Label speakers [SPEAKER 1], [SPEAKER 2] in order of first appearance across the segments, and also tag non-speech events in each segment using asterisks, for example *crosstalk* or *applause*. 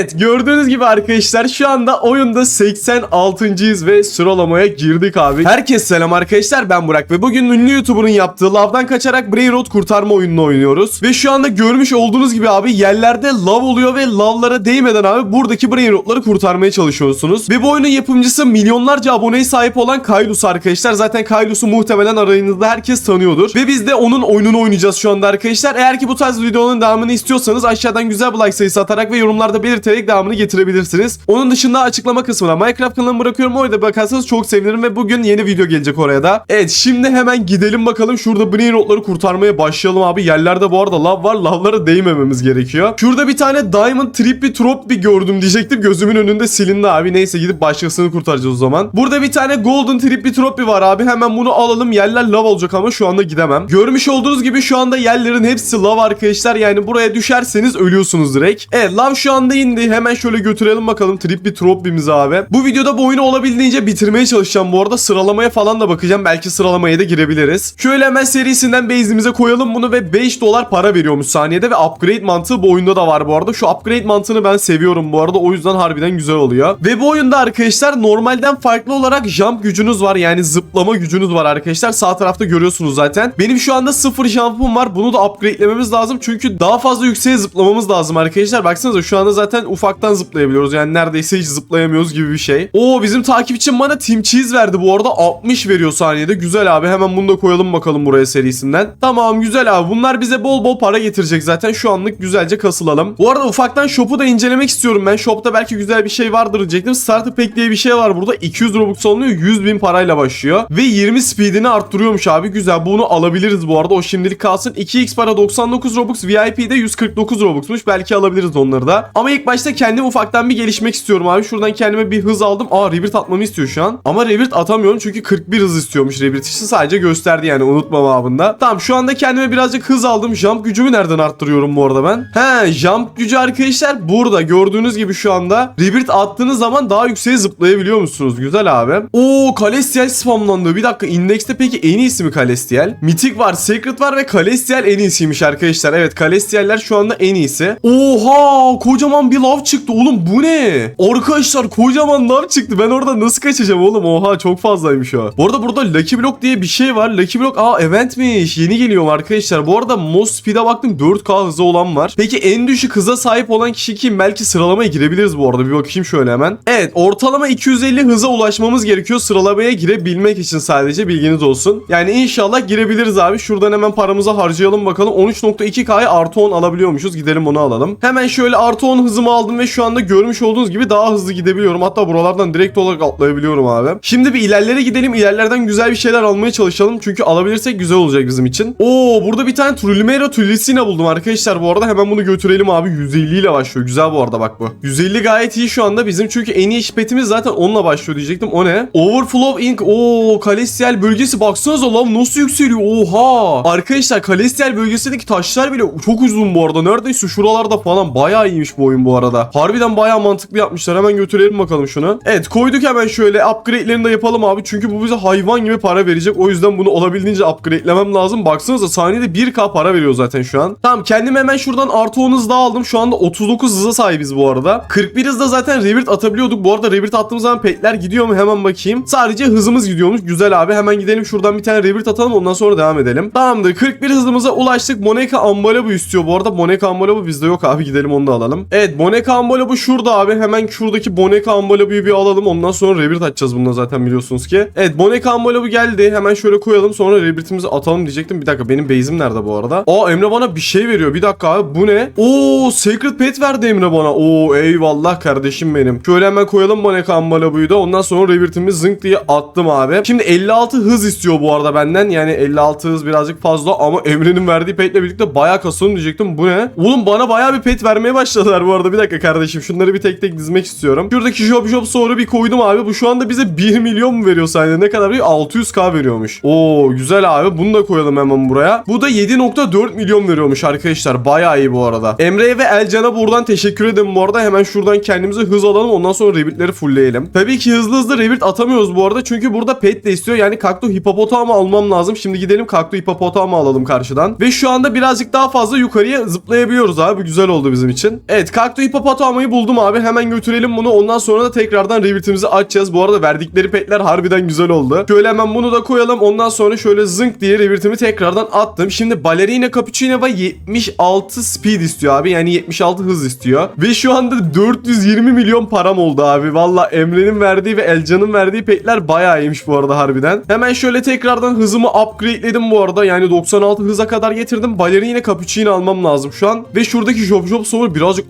[SPEAKER 1] Evet gördüğünüz gibi arkadaşlar şu anda oyunda 86.yiz ve sıralamaya girdik abi. Herkes selam arkadaşlar ben Burak ve bugün ünlü YouTuber'ın yaptığı lavdan kaçarak Brain Rot kurtarma oyununu oynuyoruz. Ve şu anda görmüş olduğunuz gibi abi yerlerde lav oluyor ve lavlara değmeden abi buradaki Brain Rot'ları kurtarmaya çalışıyorsunuz. Ve bu oyunun yapımcısı milyonlarca aboneye sahip olan Kailus arkadaşlar. Zaten Kailus'u muhtemelen aranızda herkes tanıyordur. Ve biz de onun oyununu oynayacağız şu anda arkadaşlar. Eğer ki bu tarz videonun devamını istiyorsanız aşağıdan güzel bir like sayısı atarak ve yorumlarda belirterek devamını getirebilirsiniz. Onun dışında açıklama kısmına Minecraft kanalımı bırakıyorum. Orada bakarsanız çok sevinirim ve bugün yeni video gelecek oraya da. Evet şimdi hemen gidelim bakalım. Şurada brain rotları kurtarmaya başlayalım abi. Yerlerde bu arada lav var. Lavlara değmememiz gerekiyor. Şurada bir tane diamond trippy trop bir gördüm diyecektim. Gözümün önünde silindi abi. Neyse gidip başkasını kurtaracağız o zaman. Burada bir tane golden trippy trophy var abi. Hemen bunu alalım. Yerler lav olacak ama şu anda gidemem. Görmüş olduğunuz gibi şu anda yerlerin hepsi lav arkadaşlar. Yani buraya düşerseniz ölüyorsunuz direkt. Evet lav şu anda indi. Hemen şöyle götürelim bakalım trippy trophy'mizi abi. Bu videoda bu oyunu olabildiğince bitirmeye çalışacağım bu arada. Sıralamaya falan da bakacağım. Belki sıralamaya da girebiliriz. Şöyle hemen serisinden base'imize koyalım bunu ve 5 dolar para veriyormuş saniyede ve upgrade mantığı bu oyunda da var bu arada. Şu upgrade mantığını ben seviyorum bu arada. O yüzden harbiden güzel oluyor. Ve bu oyunda arkadaşlar normalden farklı olarak jump gücünüz var. Yani zıplama gücünüz var arkadaşlar. Sağ tarafta görüyorsunuz zaten. Benim şu anda sıfır jump'ım var. Bunu da upgrade'lememiz lazım. Çünkü daha fazla yükseğe zıplamamız lazım arkadaşlar. Baksanıza şu anda zaten ufaktan zıplayabiliyoruz. Yani neredeyse hiç zıplayamıyoruz gibi bir şey. Oo bizim takipçim bana Team Cheese verdi bu arada. 60 veriyor saniyede. Güzel abi. Hemen bunu da koyalım bakalım buraya serisinden. Tamam güzel abi. Bunlar bize bol bol para getirecek zaten. Şu anlık güzelce kasılalım. Bu arada ufaktan shop'u da incelemek istiyorum ben. Shop'ta belki güzel bir şey vardır diyecektim. Starter Pack diye bir şey var burada. 200 Robux alınıyor. 100 bin parayla başlıyor. Ve 20 speedini arttırıyormuş abi. Güzel. Bunu alabiliriz bu arada. O şimdilik kalsın. 2x para 99 Robux. VIP'de 149 Robux'muş. Belki alabiliriz onları da. Ama ilk başta kendim ufaktan bir gelişmek istiyorum abi. Şuradan kendime bir hız aldım. Aa Rebirth atmamı istiyor şu an. Ama Rebirth atamıyorum çünkü 41 hız istiyormuş Rebirth için. Sadece gösterdi yani unutma babında. Tamam şu anda kendime birazcık hız aldım. Jump gücümü nereden arttırıyorum bu arada ben? He jump gücü arkadaşlar burada. Gördüğünüz gibi şu anda Rebirth attığınız zaman daha yükseğe zıplayabiliyor musunuz? Güzel abi. Oo Kalestial spamlandı. Bir dakika indekste peki en iyisi mi Kalestial? Mythic var, Secret var ve Kalestial en iyisiymiş arkadaşlar. Evet Kalestialler şu anda en iyisi. Oha kocaman bir lav çıktı oğlum bu ne? Arkadaşlar kocaman lav çıktı. Ben orada nasıl kaçacağım oğlum? Oha çok fazlaymış o. Bu arada burada Lucky Block diye bir şey var. Lucky Block aa eventmiş. Yeni geliyor arkadaşlar. Bu arada Most Speed'e baktım 4K hızı olan var. Peki en düşük hıza sahip olan kişi kim? Belki sıralamaya girebiliriz bu arada. Bir bakayım şöyle hemen. Evet ortalama 250 hıza ulaşmamız gerekiyor sıralamaya girebilmek için sadece bilginiz olsun. Yani inşallah girebiliriz abi. Şuradan hemen paramızı harcayalım bakalım. 13.2K'ya artı 10 alabiliyormuşuz. Gidelim onu alalım. Hemen şöyle artı 10 hızımı aldım ve şu anda görmüş olduğunuz gibi daha hızlı gidebiliyorum. Hatta buralardan direkt olarak atlayabiliyorum abi. Şimdi bir ilerlere gidelim. İlerlerden güzel bir şeyler almaya çalışalım. Çünkü alabilirsek güzel olacak bizim için. Oo burada bir tane Trulimero Tulisina buldum arkadaşlar. Bu arada hemen bunu götürelim abi. 150 ile başlıyor. Güzel bu arada bak bu. 150 gayet iyi şu anda. Bizim çünkü en iyi petimiz zaten onunla başlıyor diyecektim. O ne? Overflow Ink. Oo Kalestial bölgesi baksanıza lan nasıl yükseliyor. Oha. Arkadaşlar Kalestial bölgesindeki taşlar bile çok uzun bu arada. Neredeyse şuralarda falan bayağı iyiymiş bu oyun bu arada. Harbiden bayağı mantıklı yapmışlar. Hemen götürelim bakalım şunu. Evet koyduk hemen şöyle upgrade'lerini de yapalım abi. Çünkü bu bize hayvan gibi para verecek. O yüzden bunu olabildiğince upgrade'lemem lazım. Baksanıza saniyede 1k para veriyor zaten şu an. Tamam kendim hemen şuradan artı 10 hız daha aldım. Şu anda 39 hıza sahibiz bu arada. 41 hızda zaten Rebirth atabiliyorduk. Bu arada Rebirth attığımız zaman petler gidiyor mu hemen bakayım. Sadece hızımız gidiyormuş. Güzel abi. Hemen gidelim şuradan bir tane Rebirth atalım. Ondan sonra devam edelim. Tamamdır. 41 hızımıza ulaştık. Monika Ambalabu istiyor bu arada. Monika Ambalabu bizde yok abi. Gidelim onu da alalım. Evet Monika Ambalabu şurada abi. Hemen şuradaki Monika Ambalabu'yu bir alalım. Ondan sonra Rebirth atacağız bununla zaten biliyorsunuz ki. Evet Monika Ambalabu geldi. Hemen şöyle koyalım. Sonra Rebirth'imizi atalım diyecektim. Bir dakika benim base'im nerede bu arada? Aa Emre bana bir şey veriyor. Bir dakika abi. Bu ne? Oo Secret Pet verdi Emre bana. Oo eyvallah kardeşim benim. Şöyle hemen koyalım Monika Ambalabu'yu da. Ondan sonra Rebirth'imi zınk diye attım abi. Şimdi 56 hız istiyor bu arada benden. Yani 56 hız birazcık fazla ama Emre'nin verdiği petle birlikte bayağı kasılım diyecektim. Bu ne? Oğlum bana bayağı bir pet vermeye başladılar bu arada. Bir dakika kardeşim. Şunları bir tek tek dizmek istiyorum. Şuradaki job job sonra bir koydum abi. Bu şu anda bize 1 milyon mu veriyor saniyede? Ne kadar veriyor? 600k veriyormuş. Oo güzel abi. Bunu da koyalım hemen buraya. Bu da 7.4 milyon veriyormuş arkadaşlar. Bayağı iyi bu arada. Emre'ye ve Elcan'a buradan teşekkür ederim bu arada. Hemen şuradan kendimize hız alalım. Ondan sonra Rebirth'leri fullleyelim. Tabii ki hızlı hızlı Rebirth atamıyoruz bu arada. Çünkü burada pet de istiyor. Yani Kakto Hipopotamı almam lazım. Şimdi gidelim Kakto Hipopotamı alalım karşıdan. Ve şu anda birazcık daha fazla yukarıya zıplayabiliyoruz abi. Bu güzel oldu bizim için. Evet Kakto hipopotamamayı buldum abi. Hemen götürelim bunu. Ondan sonra da tekrardan revirtimizi açacağız. Bu arada verdikleri petler harbiden güzel oldu. Şöyle hemen bunu da koyalım. Ondan sonra şöyle zınk diye revirtimi tekrardan attım. Şimdi Ballerina Cappuccino 76 speed istiyor abi. Yani 76 hız istiyor. Ve şu anda 420 milyon param oldu abi. Valla Emre'nin verdiği ve Elcan'ın verdiği petler bayağı iyiymiş bu arada harbiden. Hemen şöyle tekrardan hızımı upgrade'ledim bu arada. Yani 96 hıza kadar getirdim. Ballerina Cappuccino almam lazım şu an. Ve şuradaki Job Job Soul'u birazcık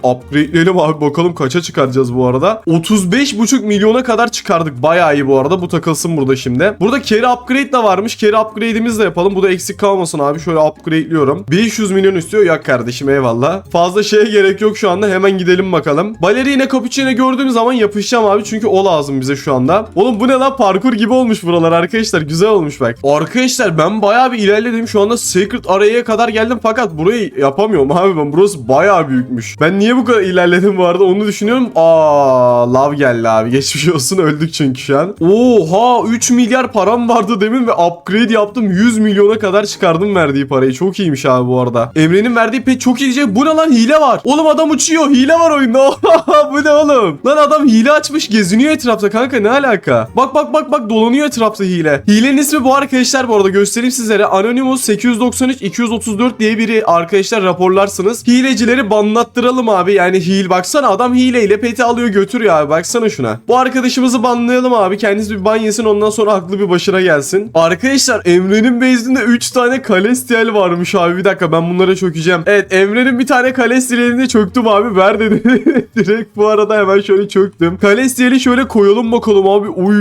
[SPEAKER 1] upgrade'leyelim abi. Bakalım kaça çıkaracağız bu arada. 35,5 milyona kadar çıkardık. Bayağı iyi bu arada. Bu takılsın burada şimdi. Burada carry upgrade de varmış. Carry upgrade'imizi de yapalım. Bu da eksik kalmasın abi. Şöyle upgrade'liyorum. 500 milyon istiyor. Yak kardeşim eyvallah. Fazla şeye gerek yok şu anda. Hemen gidelim bakalım. Ballerina Cappuccino gördüğüm zaman yapışacağım abi. Çünkü o lazım bize şu anda. Oğlum bu ne lan? Parkur gibi olmuş buralar arkadaşlar. Güzel olmuş bak. Arkadaşlar ben bayağı bir ilerledim. Şu anda Secret Araya'ya kadar geldim. Fakat burayı yapamıyorum abi ben. Burası bayağı büyükmüş. Ben niye bu kadar ilerledim bu arada onu düşünüyorum. Aa, lav geldi abi. *laughs* Geçmiş olsun öldük çünkü şu an. Oha 3 milyar param vardı demin ve upgrade yaptım. 100 milyona kadar çıkardım verdiği parayı. Çok iyiymiş abi bu arada. Emre'nin verdiği pet çok iyi diyecek. Bu ne lan hile var. Oğlum adam uçuyor. Hile var oyunda. *laughs* bu ne oğlum? Lan adam hile açmış geziniyor etrafta kanka ne alaka? Bak bak bak bak dolanıyor etrafta hile. Hilenin ismi bu arkadaşlar bu arada göstereyim sizlere. Anonymous 893 234 diye biri arkadaşlar raporlarsınız. Hilecileri banlattıralım abi. Yani hile baksana adam hileyle peti alıyor götürüyor abi. Baksana şuna. Bu arkadaşımızı banlayalım abi. Kendisi bir ban yesin ondan sonra aklı bir başına gelsin. Arkadaşlar Emre'nin base'inde 3 tane kalestiel varmış abi. Bir dakika ben bunlara çökeceğim. Evet Emre'nin bir tane kalestielinde çöktüm abi. Ver dedi. *laughs* Direkt bu arada hemen şöyle çöktüm. Kalestieli şöyle koyalım bakalım abi. Uy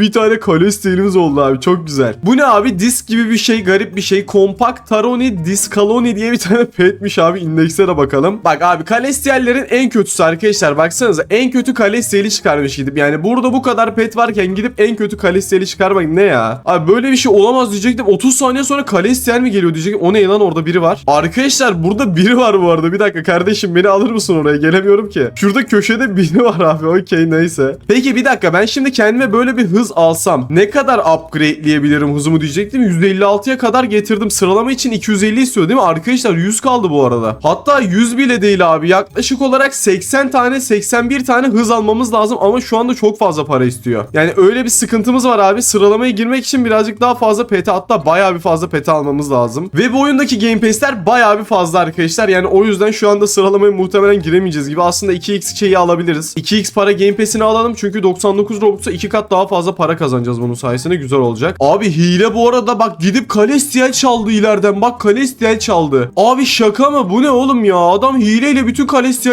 [SPEAKER 1] bir tane kalestielimiz oldu abi. Çok güzel. Bu ne abi? Disk gibi bir şey. Garip bir şey. Compact Taroni Discaloni diye bir tane *laughs* petmiş abi. İndekse de bakalım. Bak abi kalestiyellerin en kötüsü arkadaşlar. Baksanıza en kötü kalestiyeli çıkarmış gidip. Yani burada bu kadar pet varken gidip en kötü kalestiyeli çıkarmak ne ya? Abi böyle bir şey olamaz diyecektim. 30 saniye sonra kalestiyel mi geliyor diyecektim. O ne lan orada biri var. Arkadaşlar burada biri var bu arada. Bir dakika kardeşim beni alır mısın oraya? Gelemiyorum ki. Şurada köşede *laughs* biri var abi. Okey neyse. Peki bir dakika ben şimdi kendime böyle bir hız alsam ne kadar upgrade'leyebilirim hızımı diyecektim. %56'ya kadar getirdim. Sıralama için 250 istiyor değil mi? Arkadaşlar 100 kaldı bu arada. Hatta 100 bile değil abi. Yaklaşık olarak 80 tane 81 tane hız almamız lazım ama şu anda çok fazla para istiyor. Yani öyle bir sıkıntımız var abi. Sıralamaya girmek için birazcık daha fazla pete hatta bayağı bir fazla pete almamız lazım. Ve bu oyundaki Game Pass'ler bayağı bir fazla arkadaşlar. Yani o yüzden şu anda sıralamaya muhtemelen giremeyeceğiz gibi. Aslında 2x şeyi alabiliriz. 2x para Game Pass'ini alalım çünkü 99 Robux'a 2 kat daha fazla para kazanacağız bunun sayesinde. Güzel olacak. Abi hile bu arada bak gidip Kalestiel çaldı ileriden. Bak Kalestiel çaldı. Abi şaka mı? Bu ne oğlum ya? Adam hileyle bütün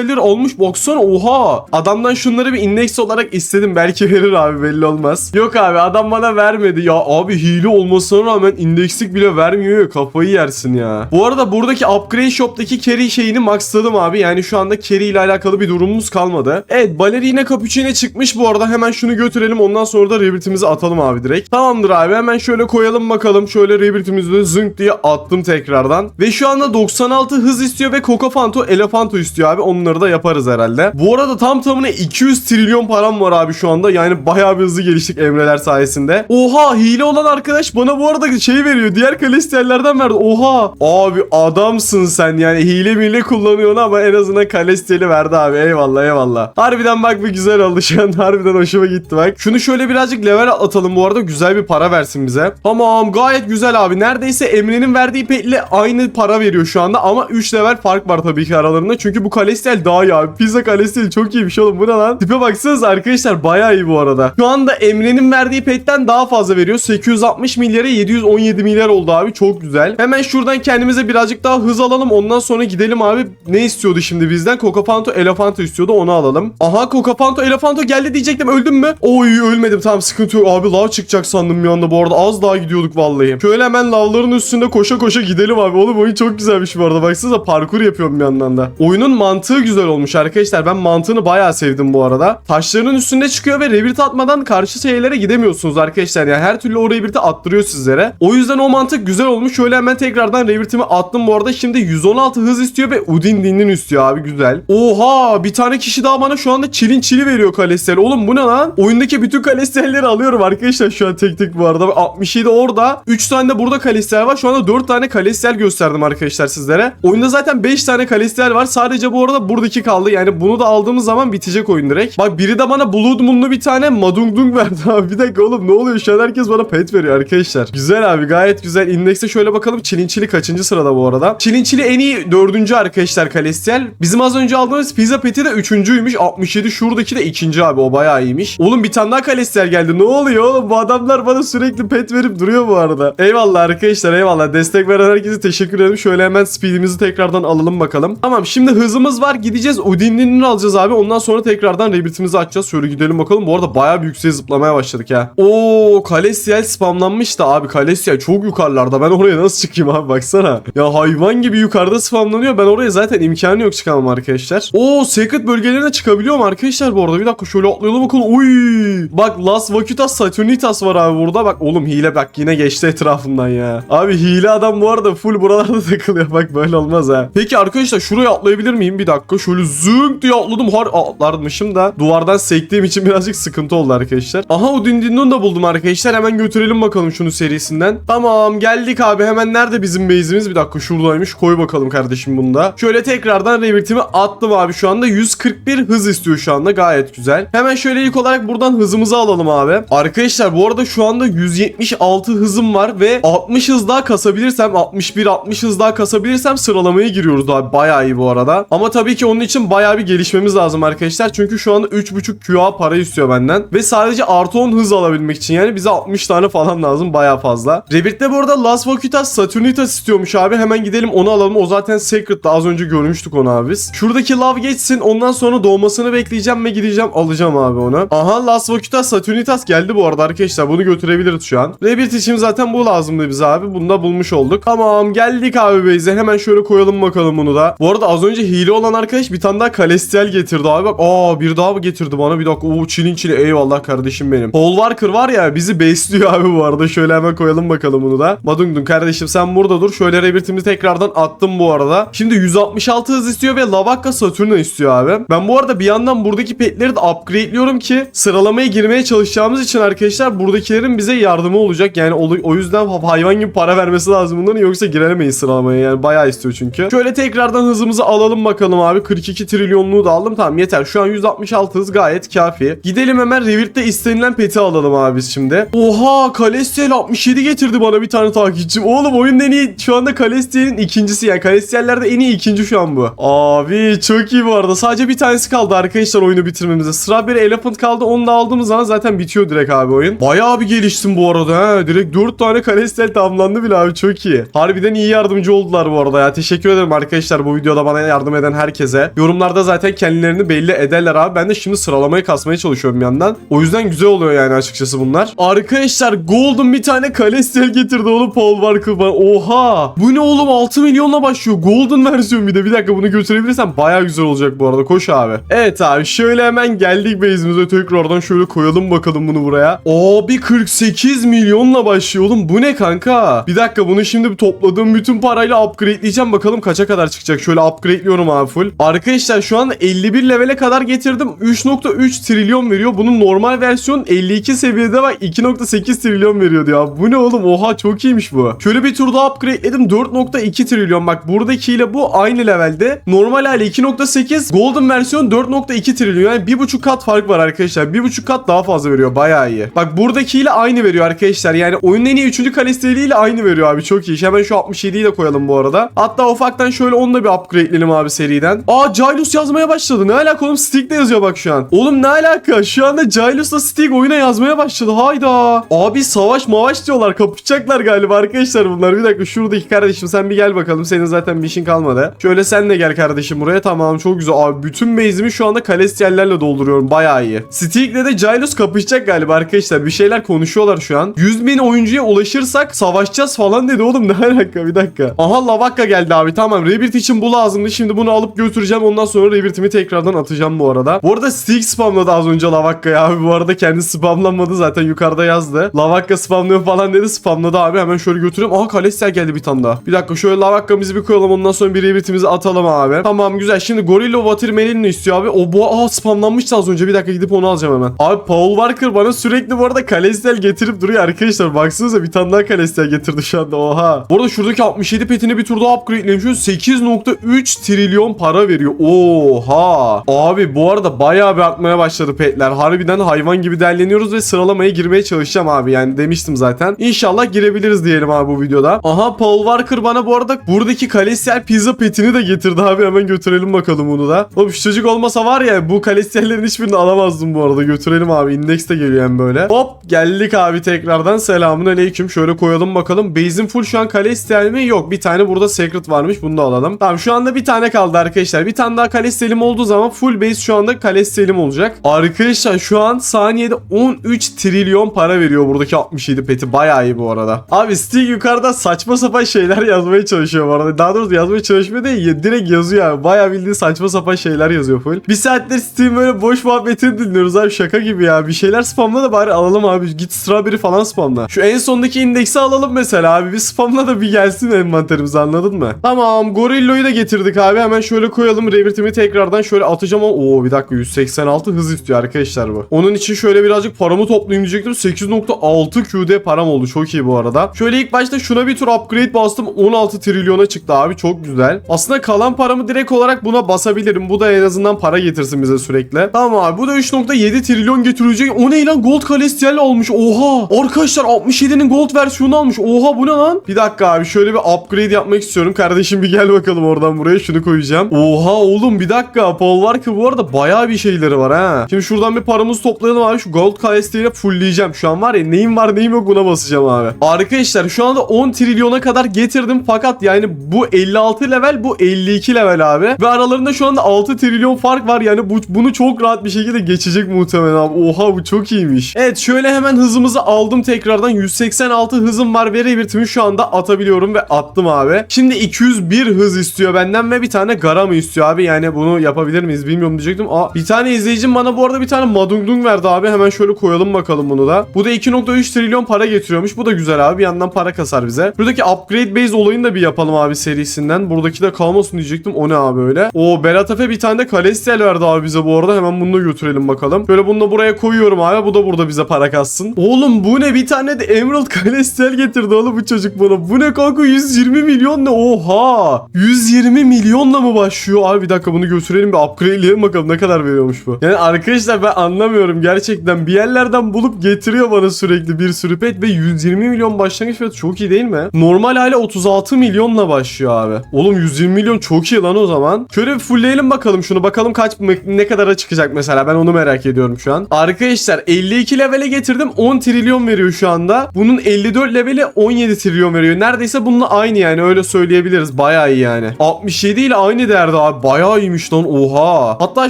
[SPEAKER 1] Kalestiel'leri almış. Baksana oha. Adamdan şunları bir indeks olarak istedim. Belki verir abi belli olmaz. Yok abi adam bana vermedi. Ya abi hile olmasına rağmen indekslik bile vermiyor ya. Kafayı yersin ya. Bu arada buradaki upgrade shop'taki carry şeyini maxladım abi. Yani şu anda carry ile alakalı bir durumumuz kalmadı. Evet balerina cappuccino çıkmış bu arada. Hemen şunu götürelim. Ondan sonra da rebirtimizi atalım abi direkt. Tamamdır abi. Hemen şöyle koyalım bakalım. Şöyle rebirtimizi de zınk diye attım tekrardan. Ve şu anda 96 hız istiyor ve Coco Fanto Elefanto istiyor abi. Onları da yaparız herhalde. Bu arada tam tamına 200 trilyon param var abi şu anda. Yani bayağı bir hızlı geliştik Emreler sayesinde. Oha hile olan arkadaş bana bu arada şey veriyor. Diğer kalestiyellerden verdi. Oha. Abi adamsın sen yani. Hile mile kullanıyorsun ama en azından kalestiyeli verdi abi. Eyvallah eyvallah. Harbiden bak bir güzel oldu şu an. *laughs* Harbiden hoşuma gitti bak. Şunu şöyle birazcık level atalım bu arada. Güzel bir para versin bize. Tamam gayet güzel abi. Neredeyse Emre'nin verdiği petle aynı para veriyor şu anda. Ama 3 level fark var tabii ki aralarında. Çünkü bu kalestiyel daha abi. Pizza kalestiyel çok iyi bir şey oğlum. Bu ne lan? Tipe baksanıza arkadaşlar bayağı iyi bu arada. Şu anda Emre'nin verdiği petten daha fazla veriyor. 860 milyara 717 milyar oldu abi. Çok güzel. Hemen şuradan kendimize birazcık daha hız alalım. Ondan sonra gidelim abi. Ne istiyordu şimdi bizden? Cocapanto Elefanto istiyordu. Onu alalım. Aha Cocapanto Elefanto geldi diyecektim. Öldüm mü? Oy ölmedim. Tamam sıkıntı yok. Abi lav çıkacak sandım bir anda bu arada. Az daha gidiyorduk vallahi. Şöyle hemen lavların üstünde koşa koşa gidelim abi. Oğlum oyun çok güzelmiş bu arada. Baksanıza parkur yapıyorum bir yandan da. Oyunun mantığı güzel olmuş arkadaşlar. Ben mantığını bayağı sevdim bu arada. Taşların üstünde çıkıyor ve rebirt atmadan karşı şeylere gidemiyorsunuz arkadaşlar. Yani her türlü o rebirti attırıyor sizlere. O yüzden o mantık güzel olmuş. Şöyle hemen tekrardan rebirtimi attım bu arada. Şimdi 116 hız istiyor ve Udin Din'in istiyor abi güzel. Oha bir tane kişi daha bana şu anda çilin çili veriyor kalestel. Oğlum bu ne lan? Oyundaki bütün kalestelleri alıyorum arkadaşlar şu an tek tek bu arada. 67 orada. 3 tane de burada kalestel var. Şu anda 4 tane kalestel gösterdim arkadaşlar sizlere. Oyunda zaten 5 tane kalestel var. Sadece bu arada buradaki 12 kaldı. Yani bunu da aldığımız zaman bitecek oyun direkt. Bak biri de bana Blood Moon'lu bir tane Madung Dung verdi abi. Bir dakika oğlum ne oluyor? Şu an herkes bana pet veriyor arkadaşlar. Güzel abi gayet güzel. İndekste şöyle bakalım. Çilinçili kaçıncı sırada bu arada? Çilinçili en iyi dördüncü arkadaşlar Kalestiel. Bizim az önce aldığımız pizza peti de üçüncüymüş. 67 şuradaki de ikinci abi. O bayağı iyiymiş. Oğlum bir tane daha Kalestiel geldi. Ne oluyor oğlum? Bu adamlar bana sürekli pet verip duruyor bu arada. Eyvallah arkadaşlar eyvallah. Destek veren herkese teşekkür ederim. Şöyle hemen speedimizi tekrardan alalım bakalım. Tamam şimdi hızımız var. Gideceğiz. Udin'ini alacağız abi. Ondan sonra tekrardan rebirtimizi açacağız. Şöyle gidelim bakalım. Bu arada bayağı bir yükseğe zıplamaya başladık ha. Oo Kalestiel spamlanmış da abi. Kalestiel çok yukarılarda. Ben oraya nasıl çıkayım abi baksana. Ya hayvan gibi yukarıda spamlanıyor. Ben oraya zaten imkanı yok çıkamam arkadaşlar. Oo secret bölgelerine çıkabiliyorum arkadaşlar bu arada. Bir dakika şöyle atlayalım bakalım. Uy. Bak Las Vacutas Saturnitas var abi burada. Bak oğlum hile bak yine geçti etrafından ya. Abi hile adam bu arada full buralarda *laughs* takılıyor. Bak böyle olmaz ha. Peki arkadaşlar şuraya atlayabilir miyim? Bir dakika şöyle zünk diye atladım. Har atlarmışım da duvardan sektiğim için birazcık sıkıntı oldu arkadaşlar. Aha o Dindin'den da buldum arkadaşlar. Hemen götürelim bakalım şunu serisinden. Tamam geldik abi. Hemen nerede bizim base'imiz? Bir dakika şuradaymış. Koy bakalım kardeşim bunu da. Şöyle tekrardan revirtimi attım abi şu anda. 141 hız istiyor şu anda. Gayet güzel. Hemen şöyle ilk olarak buradan hızımızı alalım abi. Arkadaşlar bu arada şu anda 176 hızım var ve 60 hız daha kasabilirsem 61 60 hız daha kasabilirsem sıralamaya giriyoruz abi. Bayağı iyi bu arada. Ama tabii ki onun için bayağı bir gelişmemiz lazım arkadaşlar. Çünkü şu anda 3.5 QA para istiyor benden. Ve sadece artı 10 hız alabilmek için yani bize 60 tane falan lazım. Bayağı fazla. Rebirth'te bu arada Las Vacutas Saturnitas istiyormuş abi. Hemen gidelim onu alalım. O zaten Secret'ta az önce görmüştük onu abi biz. Şuradaki lav geçsin. Ondan sonra doğmasını bekleyeceğim ve gideceğim alacağım abi onu. Aha Las Vacutas Saturnitas geldi bu arada arkadaşlar. Bunu götürebiliriz şu an. Rebirth için zaten bu lazımdı bize abi. Bunu da bulmuş olduk. Tamam geldik abi Beyze. Hemen şöyle koyalım bakalım bunu da. Bu arada az önce hile olan arkadaş bir tane daha Kalestiel getirdi abi. Bak aa bir daha getirdi bana. Bir dakika. Oo çilin çili. Eyvallah kardeşim benim. Paul Walker var ya bizi besliyor abi bu arada. Şöyle hemen koyalım bakalım bunu da. Madungdun kardeşim sen burada dur. Şöyle rebirtimizi tekrardan attım bu arada. Şimdi 166 hız istiyor ve Lavakka Saturna istiyor abi. Ben bu arada bir yandan buradaki petleri de upgrade'liyorum ki sıralamaya girmeye çalışacağımız için arkadaşlar buradakilerin bize yardımı olacak. Yani o yüzden hayvan gibi para vermesi lazım bunların yoksa giremeyiz sıralamaya yani bayağı istiyor çünkü. Şöyle tekrardan hızımızı alalım bakalım abi. 42 trilyonluğu da aldım. Tamam yeter. Şu an 166 hız gayet kafi. Gidelim hemen Revirt'te istenilen peti alalım abi şimdi. Oha Kalestiel 67 getirdi bana bir tane takipçim. Oğlum oyunun en iyi şu anda Kalestiel'in ikincisi yani. Kalestiel'lerde en iyi ikinci şu an bu. Abi çok iyi bu arada. Sadece bir tanesi kaldı arkadaşlar oyunu bitirmemize. Strawberry Elephant kaldı. Onu da aldığımız zaman zaten bitiyor direkt abi oyun. Bayağı bir geliştim bu arada ha. Direkt 4 tane Kalestiel tamamlandı bile abi çok iyi. Harbiden iyi yardımcı oldular bu arada ya. Teşekkür ederim arkadaşlar bu videoda bana yardım eden herkese. Yorumlarda zaten kendilerini belli ederler abi. Ben de şimdi sıralamayı kasmaya çalışıyorum yandan. O yüzden güzel oluyor yani açıkçası bunlar. Arkadaşlar Golden bir tane Kalestiel getirdi oğlum Paul Walker bana. Oha! Bu ne oğlum 6 milyonla başlıyor. Golden versiyon bir de. Bir dakika bunu götürebilirsem baya güzel olacak bu arada. Koş abi. Evet abi şöyle hemen geldik base'imize tekrardan şöyle koyalım bakalım bunu buraya. Abi 48 milyonla başlıyor oğlum. Bu ne kanka? Bir dakika bunu şimdi topladığım bütün parayla upgradeleyeceğim. Bakalım kaça kadar çıkacak. Şöyle upgrade'liyorum abi full. Arkadaşlar şu an 51 levele kadar getirdim. 3.3 trilyon veriyor. Bunun normal versiyon 52 seviyede var. 2.8 trilyon veriyordu ya. Bu ne oğlum? Oha çok iyiymiş bu. Şöyle bir tur daha upgrade'ledim. 4.2 trilyon. Bak buradakiyle bu aynı levelde. Normal hali 2.8. Golden versiyon 4.2 trilyon. Yani 1.5 kat fark var arkadaşlar. 1.5 kat daha fazla veriyor. Bayağı iyi. Bak buradakiyle aynı veriyor arkadaşlar. Yani oyunun en iyi 3. kalesteliğiyle aynı veriyor abi. Çok iyi. Hemen şu 67'yi de koyalım bu arada. Hatta ufaktan şöyle onu da bir upgrade'leyelim abi seriden. Aa Jailus yazmaya başladı. Ne alaka oğlum? Stick de yazıyor bak şu an. Oğlum ne alaka? Şu anda Jailus'la Stick oyuna yazmaya başladı. Hayda. Abi savaş mavaş diyorlar. Kapışacaklar galiba arkadaşlar bunlar. Bir dakika şuradaki kardeşim sen bir gel bakalım. Senin zaten bir işin kalmadı. Şöyle sen de gel kardeşim buraya. Tamam çok güzel. Abi bütün base'imi şu anda kalestiyerlerle dolduruyorum. Bayağı iyi. Stick'le de Jailus kapışacak galiba arkadaşlar. Bir şeyler konuşuyorlar şu an. 100 bin oyuncuya ulaşırsak savaşacağız falan dedi oğlum. *laughs* Ne alaka bir dakika. Aha Lavakka geldi abi. Tamam Rebirth için bu lazımdı. Şimdi bunu alıp götüreceğim. Ondan sonra Rebirth'imi tekrardan atacağım bu arada. Bu arada Stick spamladı az önce Lavakka'ya abi. Bu arada kendisi spamlanmadı zaten yukarıda yazdı. Lavakka spamlıyor falan dedi. Spamladı abi. Hemen şöyle götürüyorum. Aha Kalester geldi bir tane daha. Bir dakika şöyle Lavakka'mızı bir koyalım. Ondan sonra bir Rebirth'imizi atalım abi. Tamam güzel. Şimdi Gorilla Watermelon'u istiyor abi. O bu aa spamlanmıştı az önce. Bir dakika gidip onu alacağım hemen. Abi Paul Walker bana sürekli bu arada Kalestel getirip duruyor arkadaşlar. Baksanıza bir tane daha Kalestel getirdi şu anda. Oha. Bu arada şuradaki 67 petini bir tur daha upgrade'lemiş. 8.3 trilyon para veriyor. Oha. Abi bu arada bayağı bir artmaya başladı petler. Harbiden hayvan gibi derleniyoruz ve sıralamaya girmeye çalışacağım abi. Yani demiştim zaten. İnşallah girebiliriz diyelim abi bu videoda. Aha Paul Walker bana bu arada buradaki Kalesiyer pizza petini de getirdi abi. Hemen götürelim bakalım bunu da. Oğlum şu çocuk olmasa var ya bu Kalesiyerlerin hiçbirini alamazdım bu arada. Götürelim abi. Index de geliyor hem böyle. Hop geldik abi tekrardan. Selamun aleyküm. Şöyle koyalım bakalım. Base'in full şu an Kalesiyer mi? Yok. Bir tane burada secret varmış. Bunu da alalım. Tamam şu anda bir tane kaldı arkadaşlar. Bir tane daha Kales Selim olduğu zaman full base şu anda Kales Selim olacak. Arkadaşlar şu an saniyede 13 trilyon para veriyor buradaki 67 peti. Bayağı iyi bu arada. Abi Stig yukarıda saçma sapan şeyler yazmaya çalışıyor bu arada. Daha doğrusu yazmaya çalışmıyor değil. ya, Direkt yazıyor abi. Bayağı bildiğin saçma sapan şeyler yazıyor full. Bir saattir Steam böyle boş muhabbetini dinliyoruz abi. Şaka gibi ya. Bir şeyler spamla da bari alalım abi. Git strawberry falan spamla. Şu en sondaki indeksi alalım mesela abi. Bir spamla da bir gelsin envanterimize anladın mı? Tamam. Gorillo'yu da getirdik abi. Hemen şöyle koyalım. Revertimi tekrardan şöyle atacağım ama Oo bir dakika 186 hız istiyor arkadaşlar bu. Onun için şöyle birazcık paramı toplayayım diyecektim. 8.6 QD param oldu. Çok iyi bu arada. Şöyle ilk başta şuna bir tur upgrade bastım. 16 trilyona çıktı abi. Çok güzel. Aslında kalan paramı direkt olarak buna basabilirim. Bu da en azından para getirsin bize sürekli. Tamam abi. Bu da 3.7 trilyon getirecek. O ne lan? Gold Celestial olmuş. Oha. Arkadaşlar 67'nin gold versiyonu almış. Oha bu ne lan? Bir dakika abi. Şöyle bir upgrade yapmak istiyorum. Kardeşim bir gel bakalım oradan buraya. Şunu koyacağım. Oha oğlum bir dakika. Paul Walker bu arada bayağı bir şeyleri var ha. Şimdi şuradan bir paramızı toplayalım abi. Şu gold Celestial'e fullleyeceğim. Şu an var ya neyim var neyim yok buna basacağım abi. Arkadaşlar şu anda 10 trilyona kadar getirdim. Fakat yani bu 56 level bu 52 level abi. Ve aralarında şu anda 6 trilyon fark var. Yani bu, bunu çok rahat bir şekilde geçecek muhtemelen abi. Oha bu çok iyiymiş. Evet şöyle hemen hızımızı aldım tekrardan. 186 hızım var ve revirtimi şu anda atabiliyorum ve attım abi. Şimdi 201 hız istiyor benden ve bir tane garamı istiyor abi. Yani bunu yapabilir miyiz bilmiyorum diyecektim. Aa bir tane izleyicim bana bu arada bir tane madungdung verdi abi. Hemen şöyle koyalım bakalım bunu da. Bu da 2.3 trilyon para getiriyormuş. Bu da güzel abi. Bir yandan para kasar bize. Buradaki upgrade base olayını da bir yapalım abi serisinden. Buradaki de kalmasın diyecektim. O ne abi öyle? O Berat Efe bir tane de Kalestiel verdi abi bize bu arada. Hemen bunu da götürelim bakalım. Böyle bunu da buraya koyuyorum abi. Bu da burada bize para kassın. Oğlum bu ne? Bir tane de Emerald *laughs* Kalestiel getirdi oğlum bu çocuk bana. Bu ne kanka? 120 milyon ne? Oha! 120 milyonla mı başlıyor? Abi bir dakika bunu götürelim bir upgrade'leyelim bakalım ne kadar veriyormuş bu. Yani arkadaşlar ben anlamıyorum gerçekten. Bir yerlerden bulup getiriyor bana sürekli bir sürü pet ve 120 milyon başlangıç fiyatı çok iyi değil mi? Normal hali 36 milyonla başlıyor abi. Oğlum 120 milyon çok iyi lan o zaman. Şöyle bir fullleyelim bakalım şunu. Bakalım kaç ne kadara çıkacak mesela. Ben onu merak ediyorum şu an. Arkadaşlar 52 levele getirdim. 10 trilyon veriyor şu anda. Bunun 54 leveli 17 trilyon veriyor. Neredeyse bununla aynı yani öyle söyleyebiliriz. Bayağı iyi yani. 67 ile aynı değerde abi. Bayağı iyiymiş lan. Oha. Hatta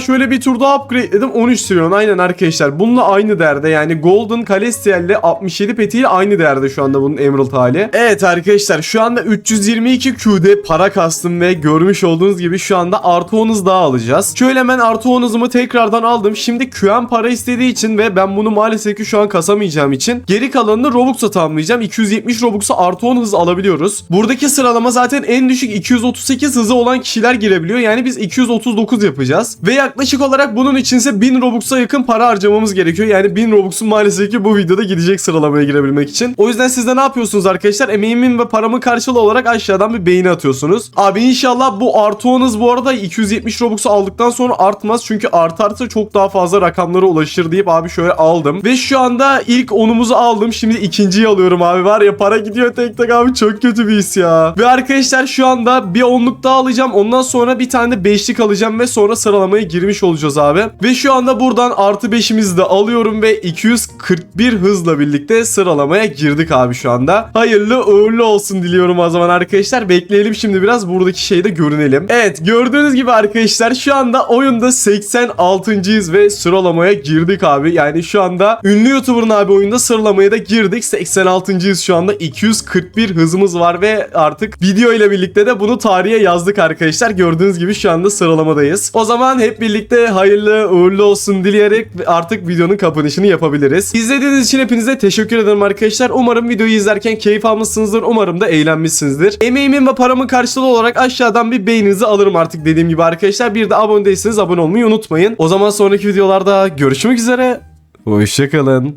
[SPEAKER 1] şöyle bir tur daha upgrade'ledim. 13 trilyon. Aynen arkadaşlar. Bununla aynı değerde. Yani Golden Calestial ile 67 petiyle aynı değerde şu anda bunun Emerald hali. Evet arkadaşlar şu anda 322 QD para kastım ve görmüş olduğunuz gibi şu anda artı 10 hız daha alacağız. Şöyle hemen artı 10 hızımı tekrardan aldım. Şimdi QM para istediği için ve ben bunu maalesef ki şu an kasamayacağım için geri kalanını Robux'a tamamlayacağım. 270 Robux'a artı 10 hız alabiliyoruz. Buradaki sıralama zaten en düşük 238 hızı olan kişiler girebiliyor. Yani biz 239 yapacağız. Ve yaklaşık olarak bunun içinse 1000 Robux'a yakın para harcamamız gerekiyor. Yani 1000 Robux'un maalesef ki bu videoda gidecek sıralamaya girebilmek için. O yüzden siz de ne yapıyorsunuz arkadaşlar? Emeğimin ve paramın karşılığı olarak aşağıdan bir beğeni atıyorsunuz. Abi inşallah bu artı 10 hız bu arada 270 Robux'u aldıktan sonra artmaz. Çünkü artarsa çok daha fazla rakamlara ulaşır deyip abi şöyle aldım. Ve şu anda ilk onumuzu aldım. Şimdi ikinciyi alıyorum abi. Var ya para gidiyor tek tek abi çok kötü bir his ya. Ve arkadaşlar şu anda bir onluk daha alacağım. Ondan sonra bir tane de beşlik alacağım ve sonra sıralamaya girmiş olacağız abi. Ve şu anda buradan artı 5'imizi de alıyorum ve 241 hızla birlikte sıralamaya girdik abi şu anda. Hayırlı uğurlu olsun diliyorum o zaman arkadaşlar. Bekleyelim şimdi biraz buradaki şeyde görünelim. Evet gördüğünüz gibi arkadaşlar şu anda oyunda 86.yiz ve sıralamaya girdik abi. Yani şu anda ünlü YouTuber'ın abi oyunda sıralamaya da girdik. 86.yiz şu anda. 241 hızımız var ve artık video ile birlikte de bunu tarihe yazdık arkadaşlar. Gördüğünüz gibi şu anda sıralamadayız. O zaman hep birlikte hayırlı uğurlu olsun dileyerek artık videonun kapanışını yapabiliriz. İzlediğiniz için hepinize teşekkür ederim arkadaşlar. Umarım videoyu izlerken keyif almışsınızdır. Umarım da eğlenmişsinizdir. Emeğimin ve paramın karşılığı olarak aşağıdan bir beğeninizi alırım artık dediğim gibi arkadaşlar. Bir de abone değilseniz abone olmayı unutmayın. O zaman sonraki videolarda görüşmek üzere. Hoşçakalın.